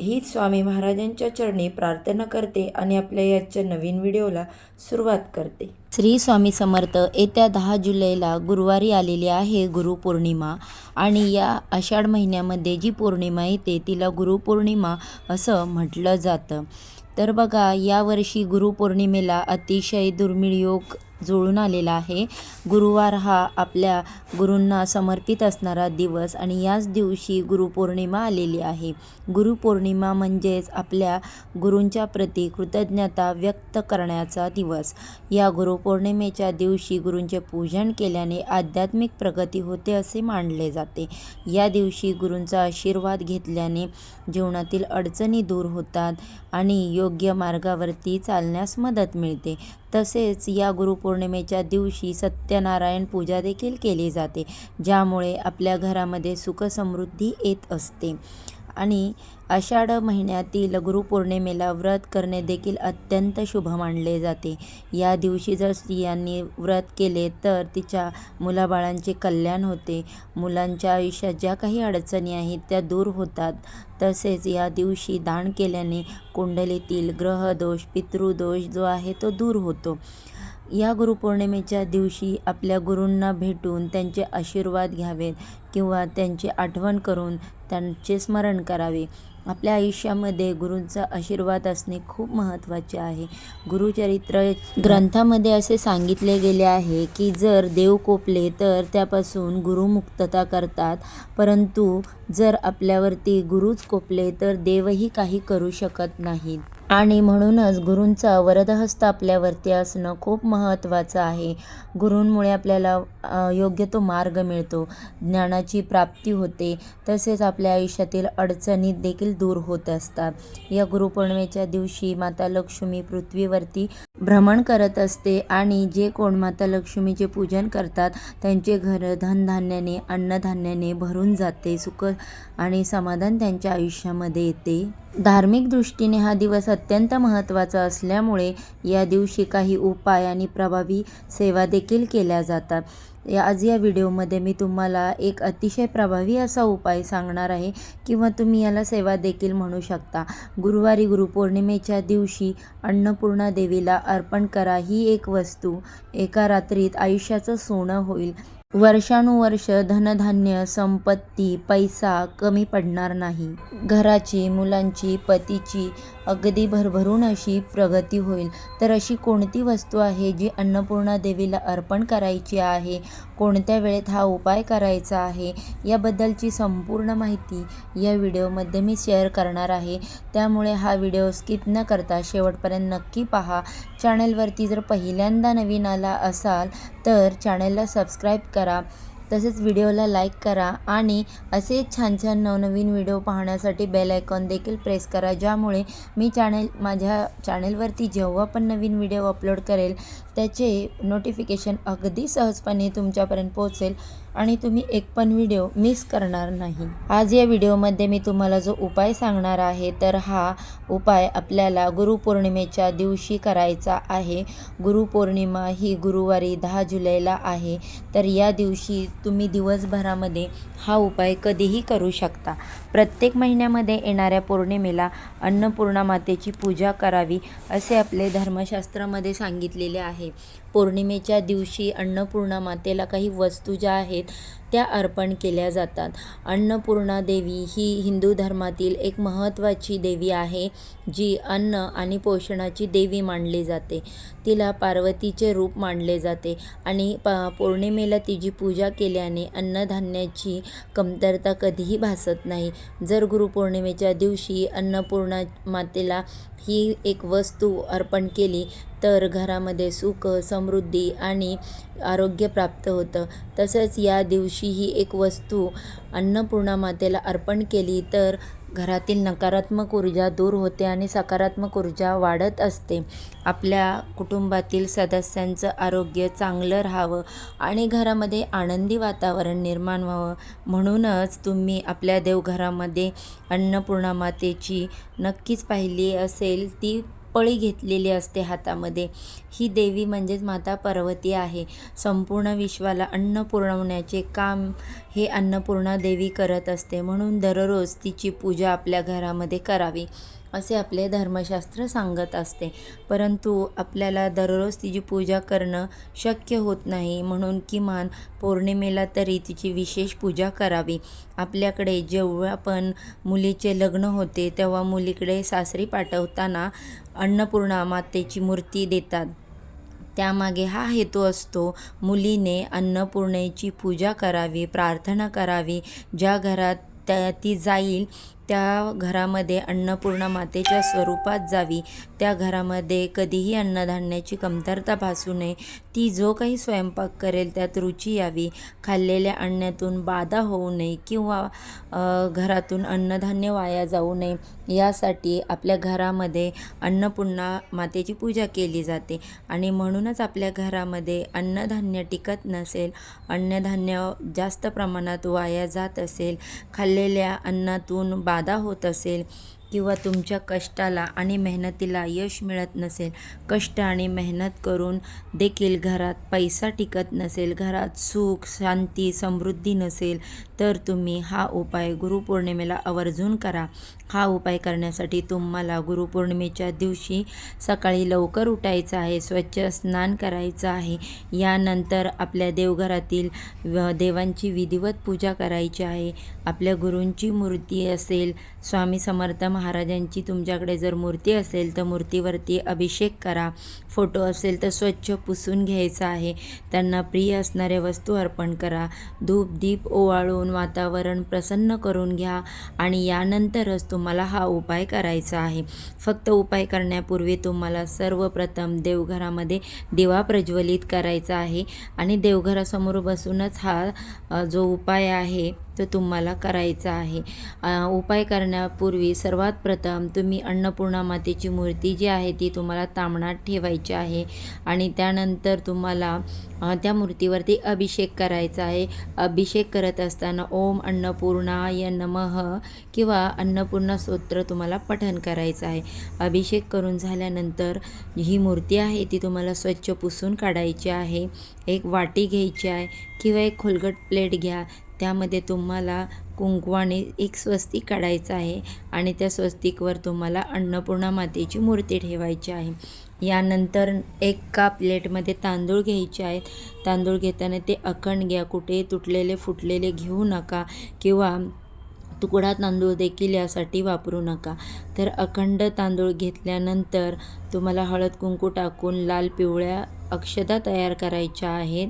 हीच स्वामी महाराजांच्या चरणी प्रार्थना करते आणि आपल्या याच्या नवीन व्हिडिओला सुरुवात करते. श्री स्वामी समर्थ येत्या दहा जुलैला गुरुवारी आलेली आहे गुरुपौर्णिमा आणि या आषाढ महिन्यामध्ये जी पौर्णिमा येते तिला गुरुपौर्णिमा असं म्हटलं जातं. तर बघा यावर्षी गुरुपौर्णिमेला अतिशय दुर्मिळ योग जुळून आलेला आहे. गुरुवार हा आपल्या गुरूंना समर्पित असणारा दिवस आणि याच दिवशी गुरुपौर्णिमा आलेली आहे. गुरुपौर्णिमा म्हणजेच आपल्या गुरूंच्या प्रती कृतज्ञता व्यक्त करण्याचा दिवस. या गुरुपौर्णिमेच्या दिवशी गुरूंचे पूजन केल्याने आध्यात्मिक प्रगती होते असे मानले जाते. या दिवशी गुरूंचा आशीर्वाद घेतल्याने जीवनातील अडचणी दूर होतात आणि योग्य मार्गावरती चालण्यास मदत मिळते. तसेच या गुरुपौर्णिमेच्या दिवशी सत्यनारायण पूजा देखील केली जाते ज्यामुळे आपल्या घरामध्ये सुखसमृद्धी येत असते. आणि आषाढ महिन्यातील गुरुपौर्णिमेला व्रत करणे देखील अत्यंत शुभ मानले जाते. या दिवशी जर स्त्रियांनी व्रत केले तर तिच्या मुलाबाळांचे कल्याण होते. मुलांच्या आयुष्यात ज्या काही अडचणी आहेत त्या दूर होतात. तसेच या दिवशी दान केल्याने कुंडलीतील ग्रहदोष पितृदोष जो आहे तो दूर होतो. या गुरुपौर्णिमेच्या दिवशी आपल्या गुरूंना भेटून त्यांचे आशीर्वाद घ्यावेत किंवा त्यांची आठवण करून त्यांचे स्मरण करावे. आपल्या आयुष्यामध्ये गुरूंचा आशीर्वाद असणे खूप महत्त्वाचे आहे. गुरुचरित्र ग्रंथामध्ये असे सांगितले गेले आहे की जर देव कोपले तर त्यापासून गुरु मुक्तता करतात. परंतु जर आपल्यावरती गुरुच कोपले तर देवही काही करू शकत नाहीत. आणि म्हणूनच गुरूंचा वरदहस्त आपल्यावरती असणं खूप महत्त्वाचं आहे. गुरूंमुळे आपल्याला योग्य तो मार्ग मिळतो ज्ञानाची प्राप्ती होते तसेच आपल्या आयुष्यातील अडचणी देखील दूर होत असतात. या गुरुपौर्णिमेच्या दिवशी माता लक्ष्मी पृथ्वीवरती भ्रमण करत असते आणि जे कोण माता लक्ष्मीचे पूजन करतात त्यांचे घर धनधान्याने अन्नधान्याने भरून जाते सुख आणि समाधान त्यांच्या आयुष्यामध्ये येते. धार्मिक दृष्टीने हा दिवस अत्यंत महत्त्वाचा असल्यामुळे या दिवशी काही उपाय आणि प्रभावी सेवा देखील केल्या जातात. या आज या व्हिडिओमध्ये मी तुम्हाला एक अतिशय प्रभावी असा उपाय सांगणार आहे किंवा तुम्ही याला सेवा देखील म्हणू शकता. गुरुवारी गुरुपौर्णिमेच्या दिवशी अन्नपूर्णा देवीला अर्पण करा ही एक वस्तू. एका रात्रीत आयुष्याचं सोनं होईल. वर्षानुवर्ष धनधान्य संपत्ती पैसा कमी पडणार नाही. घराची मुलांची पतीची अगदी भरभरून अशी प्रगती होईल. तर अशी कोणती वस्तू आहे जी अन्नपूर्णा देवीला अर्पण करायची आहे? कोणत्या वेळेत हा उपाय करायचा आहे? याबद्दलची संपूर्ण माहिती या व्हिडिओमध्ये मी शेअर करणार आहे. त्यामुळे हा व्हिडिओ स्किप न करता शेवटपर्यंत नक्की पहा. चॅनलवरती जर पहिल्यांदा नवीन आला असाल तर चॅनलला सबस्क्राईब करा. तसेच व्हिडिओला लाईक करा आणि असे छान छान नवनवीन व्हिडिओ पाहण्यासाठी बेल आयकॉन देखील प्रेस करा ज्यामुळे मी चॅनेल माझ्या चॅनेलवरती जेव्हा पण नवीन व्हिडिओ अपलोड करेल त्याचे नोटिफिकेशन अगदी सहजपणे तुमच्यापर्यंत पोहोचेल आणि तुम्ही एक पण व्हिडिओ मिस करणार नाही. आज या व्हिडिओमध्ये मी तुम्हाला जो उपाय सांगणार आहे तर हा उपाय आपल्याला गुरुपौर्णिमेच्या दिवशी करायचा आहे. गुरुपौर्णिमा ही गुरुवारी दहा जुलैला आहे तर या दिवशी तुम्ही दिवसभरामध्ये हा उपाय कधीही करू शकता. प्रत्येक महिन्यामध्ये येणाऱ्या पौर्णिमेला अन्नपूर्णा मातेची पूजा करावी असे आपले धर्मशास्त्रामध्ये सांगितलेले आहे. पौर्णिमेच्या दिवशी अन्नपूर्णा मातेला काही वस्तू ज्या आहेत त्या अर्पण केल्या जातात. अन्नपूर्णा देवी ही हिंदू धर्मातील एक महत्त्वाची देवी आहे जी अन्न आणि पोषणाची देवी मानली जाते. तिला पार्वतीचे रूप मानले जाते आणि प पौर्णिमेला तिची पूजा केल्याने अन्नधान्याची कमतरता कधीही भासत नाही. जर गुरुपौर्णिमेच्या दिवशी अन्नपूर्णा मातेला ही एक वस्तू अर्पण केली तर घरामध्ये सुख समृद्धी आणि आरोग्य प्राप्त होतं. तसंच या दिवशी ही एक वस्तू अन्नपूर्णा मातेला अर्पण केली तर घरातील नकारात्मक ऊर्जा दूर होते आणि सकारात्मक ऊर्जा वाढत असते. आपल्या कुटुंबातील सदस्यांचं आरोग्य चांगलं राहावं आणि घरामध्ये आनंदी वातावरण निर्माण व्हावं. म्हणूनच तुम्ही आपल्या देवघरामध्ये अन्नपूर्णा मातेची नक्कीच पाहिली असेल ती पळी घेतलेली असते हातामध्ये. ही देवी म्हणजेच माता पार्वती आहे. संपूर्ण विश्वाला अन्न पुरवण्याचे काम हे अन्नपूर्णा देवी करत असते. म्हणून दररोज तिची पूजा आपल्या घरामध्ये करावी. असे आपले धर्मशास्त्र सांगत असते. परंतु आपल्याला दररोज तिची पूजा करणं शक्य होत नाही. म्हणून किमान पौर्णिमेला तरी तिची विशेष पूजा करावी. आपल्याकडे जेव्हा पण मुलीचे लग्न होते तेव्हा मुलीकडे सासरी पाठवताना अन्नपूर्णा मातेची मूर्ती देतात. त्यामागे हा हेतू असतो मुलीने अन्नपूर्णेची पूजा करावी प्रार्थना करावी. ज्या घरात त्या ती जाईल त्या घरामध्ये अन्नपूर्णा मातेच्या स्वरूपात जावी. त्या घरामध्ये कधीही अन्नधान्याची कमतरता भासू नये. ती जो काही स्वयंपाक करेल त्यात रुची यावी. खाल्लेल्या अन्नातून बाधा होऊ नये किंवा घरातून अन्नधान्य वाया जाऊ नये. यासाठी आपल्या घरामध्ये अन्नपूर्णा मातेची पूजा केली जाते. आणि म्हणूनच आपल्या घरामध्ये अन्नधान्य टिकत नसेल अन्नधान्य जास्त प्रमाणात वाया जात असेल खाल्लेल्या अन्नातून बाधा होत असेल. किंवा तुमच्या कष्टाला आणि मेहनतीला यश मिळत नसेल कष्ट आणि मेहनत करून देखील घरात पैसा टिकत नसेल घरात सुख शांती समृद्धी नसेल तर तुम्ही हा उपाय गुरुपौर्णिमेला आवर्जून करा. हा उपाय करण्यासाठी तुम्हाला गुरुपौर्णिमेच्या दिवशी सकाळी लवकर उठायचं आहे स्वच्छ स्नान करायचं आहे. यानंतर आपल्या देवघरातील देवांची विधिवत पूजा करायची आहे. आपल्या गुरूंची मूर्ती असेल स्वामी समर्थ महाराजांची तुमच्याकडे जर मूर्ती असेल तर मूर्तीवरती अभिषेक करा. फोटो असेल तर स्वच्छ पुसून घ्यायचा आहे. त्यांना प्रिय असणाऱ्या वस्तू अर्पण करा. धूप दीप ओवाळून वातावरण प्रसन्न करून घ्या आणि यानंतरच तुम्हाला हा उपाय करायचा आहे. फक्त उपाय करण्यापूर्वी तुम्हाला सर्वप्रथम देवघरामध्ये दिवा प्रज्वलित करायचा आहे आणि देवघरासमोर बसूनच हा जो उपाय आहे तो तुम्हाला करायचा आहे. उपाय करण्यापूर्वी सर्वात प्रथम तुम्ही अन्नपूर्णा मातेची मूर्ती जी आहे ती तुम्हाला तांबणात ठेवायची आहे आणि त्यानंतर तुम्हाला त्या मूर्तीवरती अभिषेक करायचा आहे. अभिषेक करत असताना ओम अन्नपूर्णाय नमः किंवा अन्नपूर्णा स्तोत्र तुम्हाला पठन करायचं आहे. अभिषेक करून झाल्यानंतर ही मूर्ती आहे ती तुम्हाला स्वच्छ पुसून काढायची आहे. एक वाटी घ्यायची आहे किंवा एक खोलगट प्लेट घ्या. त्यामध्ये तुम्हाला कुंकवाने एक स्वस्तिक काढायचं आहे आणि त्या स्वस्तिकवर तुम्हाला अन्नपूर्णा मातेची मूर्ती ठेवायची आहे. यानंतर एका प्लेटमध्ये तांदूळ घ्यायचे आहेत. तांदूळ घेताना ते अखंड घ्या. कुठे तुटलेले फुटलेले घेऊ नका किंवा तुकडा तांदूळ देखील यासाठी वापरू नका. तर अखंड तांदूळ घेतल्यानंतर तुम्हाला हळद कुंकू टाकून लाल पिवळ्या अक्षदा तयार करायच्या आहेत.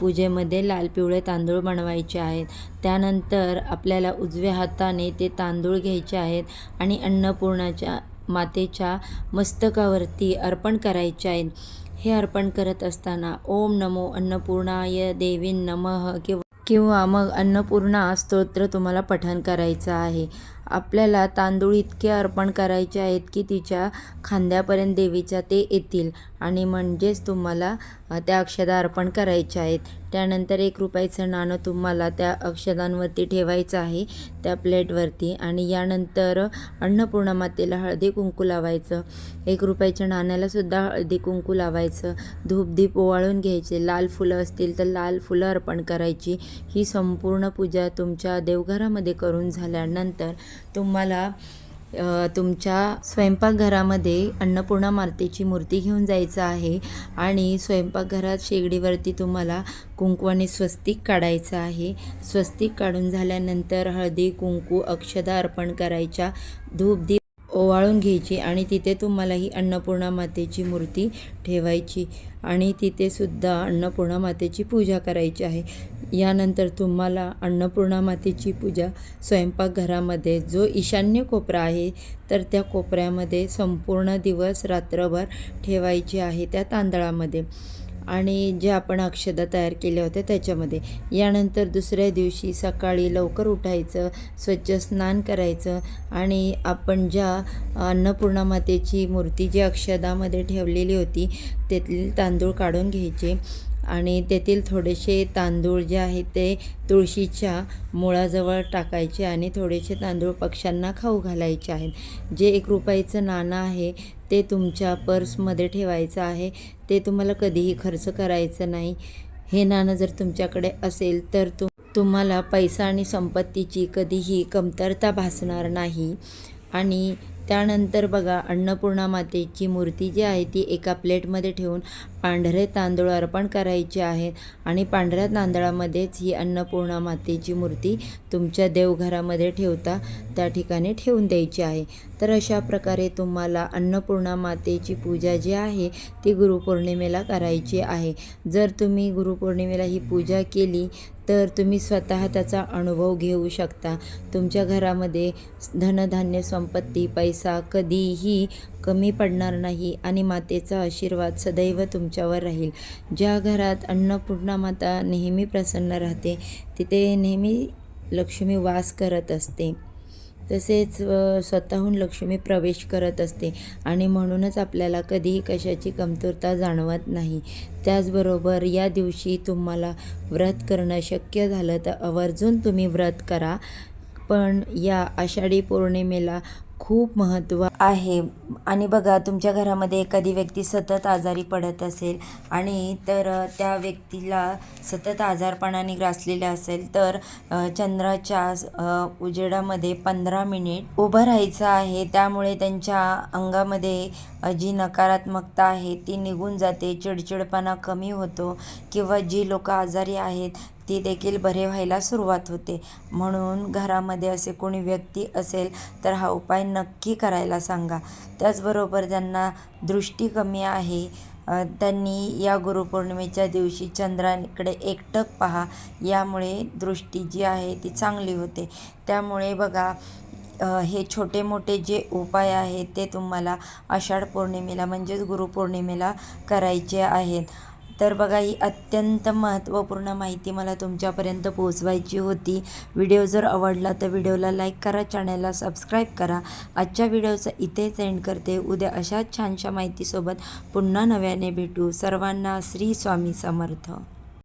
पूजेमध्ये लाल पिवळे तांदूळ बनवायचे आहेत. त्यानंतर आपल्याला उजव्या हाताने ते तांदूळ घ्यायचे आहेत आणि अन्नपूर्णाच्या मातेच्या मस्तकावरती अर्पण करायचे आहेत. हे अर्पण करत असताना ओम नमो अन्नपूर्णाय देवी नमः किंवा किंवा मग अन्नपूर्णा स्तोत्र तुम्हाला पठण करायचं आहे. आपल्याला तांदूळ इतके अर्पण करायचे आहेत की तिच्या खांद्यापर्यंत देवीच्या ते येतील. आणि म्हणजेच तुम्हाला त्या अक्षदा अर्पण करायच्या आहेत. त्यानंतर एक रुपयाचं नाणं तुम्हाला त्या अक्षदांवरती ठेवायचं आहे त्या प्लेटवरती. आणि यानंतर अन्नपूर्णा मातेला हळदी कुंकू लावायचं. एक रुपयाच्या नाण्यालासुद्धा हळदी कुंकू लावायचं. धूपदीप ओवाळून घ्यायचे. लाल फुलं असतील तर लाल फुलं अर्पण करायची. ही संपूर्ण पूजा तुमच्या देवघरामध्ये करून झाल्यानंतर तुम्हाला तुमच्या स्वयंपाकघरामध्ये अन्नपूर्णा मातेची मूर्ती घेऊन जायचं आहे आणि स्वयंपाकघरात शेगडीवरती तुम्हाला कुंकवाने स्वस्तिक काढायचं आहे. स्वस्तिक काढून झाल्यानंतर हळदी कुंकू अक्षदा अर्पण करायच्या धूप दीप ओवाळून घ्यायची आणि तिथे तुम्हाला ही अन्नपूर्णा मातेची मूर्ती ठेवायची आणि तिथेसुद्धा अन्नपूर्णा मातेची पूजा करायची आहे. यानंतर तुम्हाला अन्नपूर्णा मातेची पूजा स्वयंपाकघरामध्ये जो ईशान्य कोपरा आहे तर त्या कोपऱ्यामध्ये संपूर्ण दिवस रात्रभर ठेवायची आहे त्या तांदळामध्ये. आणि जे आपण अक्षदा तयार केल्या होत्या त्याच्यामध्ये. यानंतर दुसऱ्या दिवशी सकाळी लवकर उठायचं स्वच्छ स्नान करायचं आणि आपण ज्या अन्नपूर्णा मातेची मूर्ती जी अक्षदामध्ये ठेवलेली होती त्यातील तांदूळ काढून घ्यायचे. आणि तेथील थोडेसे तांदूळ जे आहे ते तुळशीच्या मुळाजवळ टाकायचे आणि थोडेसे तांदूळ पक्ष्यांना खाऊ घालायचे आहेत. जे एक रुपयाचं नाणं आहे ते तुमच्या पर्समध्ये ठेवायचं आहे. ते तुम्हाला कधीही खर्च करायचं नाही. हे नाणं जर तुमच्याकडे असेल तर तु तुम्हाला पैसा आणि संपत्तीची कधीही कमतरता भासणार नाही. आणि त्यानंतर बघा अन्नपूर्णा मातेची मूर्ती जी आहे ती एका प्लेटमध्ये ठेवून पांढरे तांदूळ अर्पण करायचे आहेत आणि पांढऱ्या तांदळामध्येच ही अन्नपूर्णा मातेची मूर्ती तुमच्या देवघरामध्ये ठेवता त्या ठिकाणी ठेवून द्यायची आहे. तर अशा प्रकारे तुम्हाला अन्नपूर्णा मातेची पूजा जी आहे ती गुरुपौर्णिमेला करायची आहे. जर तुम्ही गुरुपौर्णिमेला ही पूजा केली तर तुम्ही स्वतः त्याचा अनुभव घेऊ शकता. तुमच्या घरामध्ये धनधान्य संपत्ती पैसा कधीही कमी पडणार नाही आणि मातेचा आशीर्वाद सदैव तुमच्यावर राहील. ज्या घरात अन्नपूर्णा माता नेहमी प्रसन्न राहते तिथे नेहमी लक्ष्मी वास करत असते. तसेच स्वतःहून लक्ष्मी प्रवेश करत असते आणि म्हणूनच आपल्याला कधीही कशाची कमतरता जाणवत नाही. त्याचबरोबर या दिवशी तुम्हाला व्रत करणं शक्य झालं तर आवर्जून तुम्ही व्रत करा. पण या आषाढी पौर्णिमेला खूप महत्त्व आहे. आणि बघा तुमच्या घरामध्ये एखादी व्यक्ती सतत आजारी पडत असेल आणि तर त्या व्यक्तीला सतत आजारपणाने ग्रासलेल्या असेल तर चंद्राच्या उजेडामध्ये पंधरा मिनिट उभं राहायचं आहे. त्यामुळे त्यांच्या अंगामध्ये जी नकारात्मकता आहे ती निघून जाते. चिडचिडपणा कमी होतो. किंवा जी लोक आजारी आहेत ती देखील बरे व्हायला सुरुवात होते. म्हणून घरामध्ये असे कोणी व्यक्ती असेल तर हा उपाय नक्की करायला सांगा. त्याचबरोबर ज्यांना दृष्टी कमी आहे त्यांनी या गुरुपौर्णिमेच्या दिवशी चंद्राकडे एकटक पहा. यामुळे दृष्टी जी आहे ती चांगली होते. त्यामुळे बघा हे छोटे मोठे जे उपाय आहेत ते तुम्हाला आषाढ पौर्णिमेला म्हणजेच गुरुपौर्णिमेला करायचे आहेत. तर बघा ही अत्यंत महत्त्वपूर्ण माहिती मला तुमच्यापर्यंत पोहोचवायची होती. व्हिडिओ जर आवडला तर व्हिडिओला लाईक करा चॅनलला सबस्क्राईब करा. आजच्या व्हिडिओचं इथेच एंड करते. उद्या अशाच छानशा माहितीसोबत पुन्हा नव्याने भेटू. सर्वांना श्री स्वामी समर्थ.